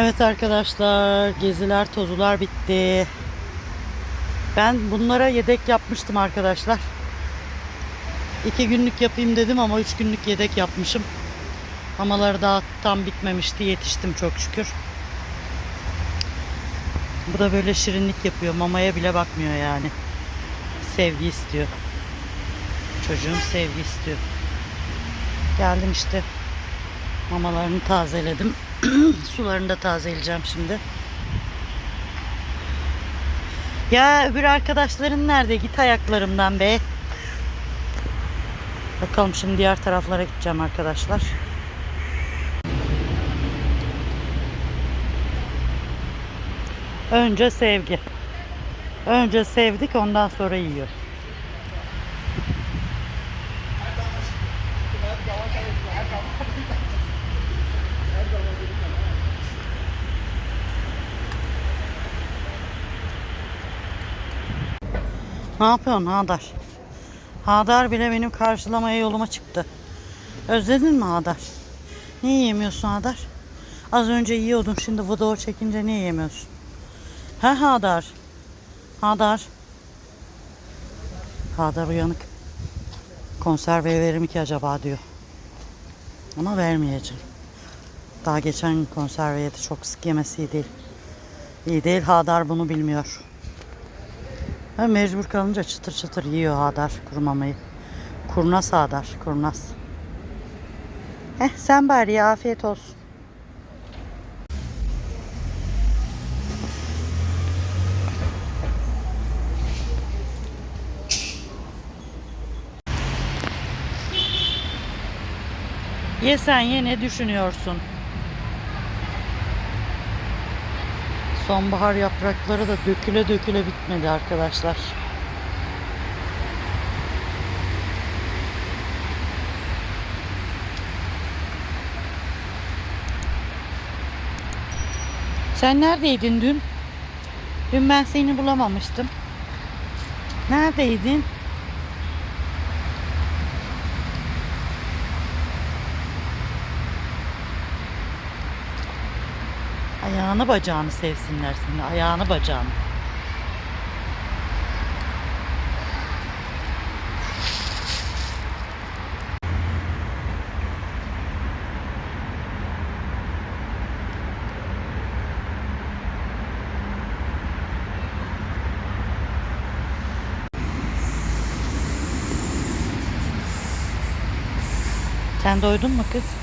Evet arkadaşlar geziler tozular bitti. Ben bunlara yedek yapmıştım arkadaşlar. İki günlük yapayım dedim ama üç günlük yedek yapmışım. Mamaları daha tam bitmemişti yetiştim çok şükür. Bu da böyle şirinlik yapıyor. Mamaya bile bakmıyor yani. Sevgi istiyor. Çocuğum sevgi istiyor. Geldim işte. Mamalarını tazeledim. Sularını da tazeleyeceğim şimdi. Ya öbür arkadaşların nerede? Git ayaklarımdan be. Bakalım şimdi diğer taraflara gideceğim arkadaşlar. Önce sevgi. Önce sevdik ondan sonra yiyor. Ne yapıyorsun Hadar? Hadar bile benim karşılamaya yoluma çıktı. Özledin mi Hadar? Niye yemiyorsun Hadar? Az önce yiyordun şimdi video çekince niye yemiyorsun? He Hadar? Hadar? Hadar uyanık. Konserve verir mi ki acaba diyor. Ama vermeyeceğim. Daha geçen konserve yedi. Çok sık yemesi iyi değil. İyi değil. Hadar bunu bilmiyor. Ha, mecbur kalınca çıtır çıtır yiyor Hadar kurumamayı. Kurnaz Hadar, kurnaz. Heh, sen bari ya, afiyet olsun. Ye sen ye ne düşünüyorsun? Sonbahar yaprakları da döküle döküle bitmedi arkadaşlar. Sen neredeydin dün? Dün ben seni bulamamıştım. Neredeydin? Ayağını bacağını sevsinler seni. Ayağını bacağını. Sen doydun mu kız?